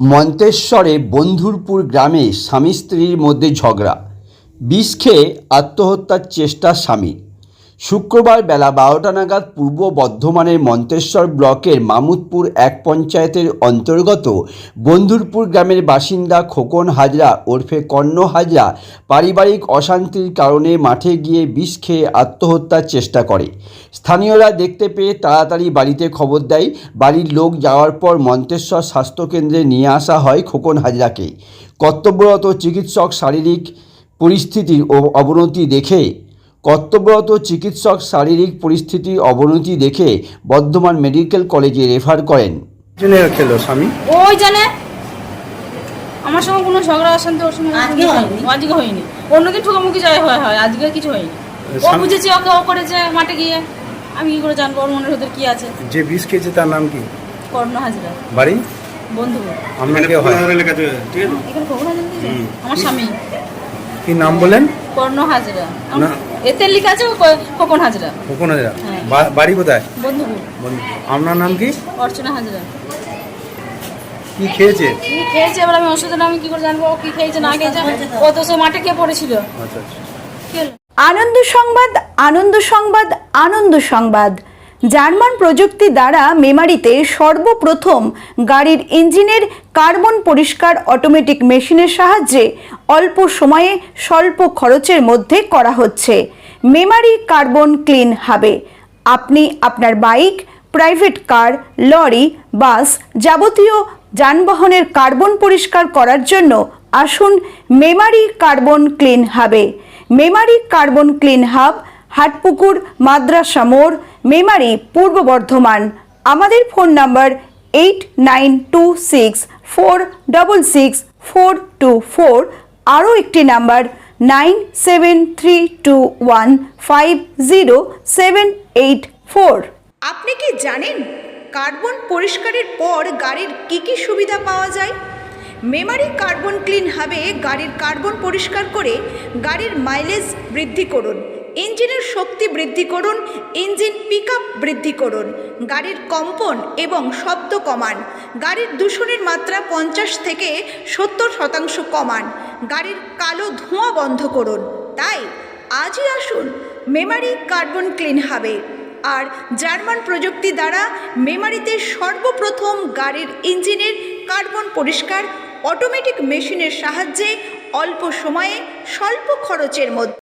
মন্তেশ্বরে বন্ধুরপুর গ্রামে স্বামী স্ত্রীর মধ্যে ঝগড়া। বিষ খেয়ে আত্মহত্যার চেষ্টা স্বামীর। শুক্রবার বেলা বারোটা নাগাদ পূর্ব বর্ধমানের মন্তেশ্বর ব্লকের মামুদপুর এক পঞ্চায়েতের অন্তর্গত বন্ধুরপুর গ্রামের বাসিন্দা খোকন হাজরা ওরফে কর্ণ হাজরা পারিবারিক অশান্তির কারণে মাঠে গিয়ে বিষ খেয়ে আত্মহত্যার চেষ্টা করে। স্থানীয়রা দেখতে পেয়ে তাড়াতাড়ি বাড়িতে খবর দেয়, বাড়ির লোক যাওয়ার পর মন্তেশ্বর স্বাস্থ্যকেন্দ্রে নিয়ে আসা হয় খোকন হাজরাকে। কর্তব্যরত চিকিৎসক শারীরিক পরিস্থিতির অবনতি দেখে কর্তব্যরত চিকিৎসক শারীরিক পরিস্থিতির অবনতি দেখে বর্ধমান মেডিকেল কলেজে রেফার করেন। খেলো স্বামী? ওই জানে। আমার সঙ্গে কোনো ঝগড়া অশান্তি ওর সঙ্গে আজকে হয়নি? আজকে হয়নি। অন্যদিন ঠুকামুখি যায় হয় হয় আজকে কিছু হয়নি। ও বুঝেছি ওকে ও করেছে মাঠে গিয়ে। আমি কি করে জানব ওর মনের ভেতর কি আছে? যে বিষ খেয়েছে তার নাম কি? কর্ণ হাজরা। বাড়ি? বন্ধু। আপনাকে হয়? এখানে খবর আমার স্বামী। কি নাম বলেন? কর্ণ হাজরা। এতে লেখা আছে ও ক- খোকন হাজরা। কখন হাজার। হ্যাঁ। বাড়ি কোথায়? বন্ধুপুর। বন্ধু। আপনার নাম কি? অর্চনা হাজরা। কি খেয়েছে? কি খেয়েছে? এবার আমি ওষুধের নাম কি করে জানব? ও কি খেয়েছে না খেয়েছে? ও তো সে মাঠে কে পড়েছিল। আচ্ছা আচ্ছা। আনন্দ সংবাদ আনন্দ সংবাদ আনন্দ সংবাদ। জার্মান প্রযুক্তি দ্বারা মেমারিতে সর্বপ্রথম গাড়ির ইঞ্জিনের কার্বন পরিষ্কার অটোমেটিক মেশিনের সাহায্যে অল্প সময়ে স্বল্প খরচের মধ্যে করা হচ্ছে। মেমারি কার্বন ক্লিন হাবে। আপনি আপনার bike, private car, lorry, bus যাবতীয় যানবাহনের কার্বন পরিষ্কার করার জন্য আসুন মেমারি কার্বন ক্লিন হাবে। Memari carbon clean hub, Hatpukur, মাদ্রাসা মোড় মেমারি পূর্ব বর্ধমান। আমাদের phone number eight nine two six four double six four two four আরও একটি number nine seven three two one five zero seven eight four আপনি কি জানেন কার্বন পরিষ্কারের পর গাড়ির কি কি সুবিধা পাওয়া যায়? মেমারি কার্বন ক্লিন হাবে গাড়ির কার্বন পরিষ্কার করে গাড়ির মাইলেজ বৃদ্ধি করুন। ইঞ্জিনের শক্তি বৃদ্ধি করুন, ইঞ্জিন পিক বৃদ্ধি করুন। গাড়ির কম্পন এবং শব্দ কমান। গাড়ির দূষণের মাত্রা পঞ্চাশ থেকে সত্তর শতাংশ কমান। গাড়ির কালো ধোঁয়া বন্ধ করুন। তাই আজই আসুন মেমারি কার্বন ক্লিন হাবে। আর জার্মান প্রযুক্তি দ্বারা মেমারিতে সর্বপ্রথম গাড়ির ইঞ্জিনের কার্বন পরিষ্কার অটোমেটিক মেশিনের সাহায্যে অল্প সময়ে স্বল্প খরচের মধ্যে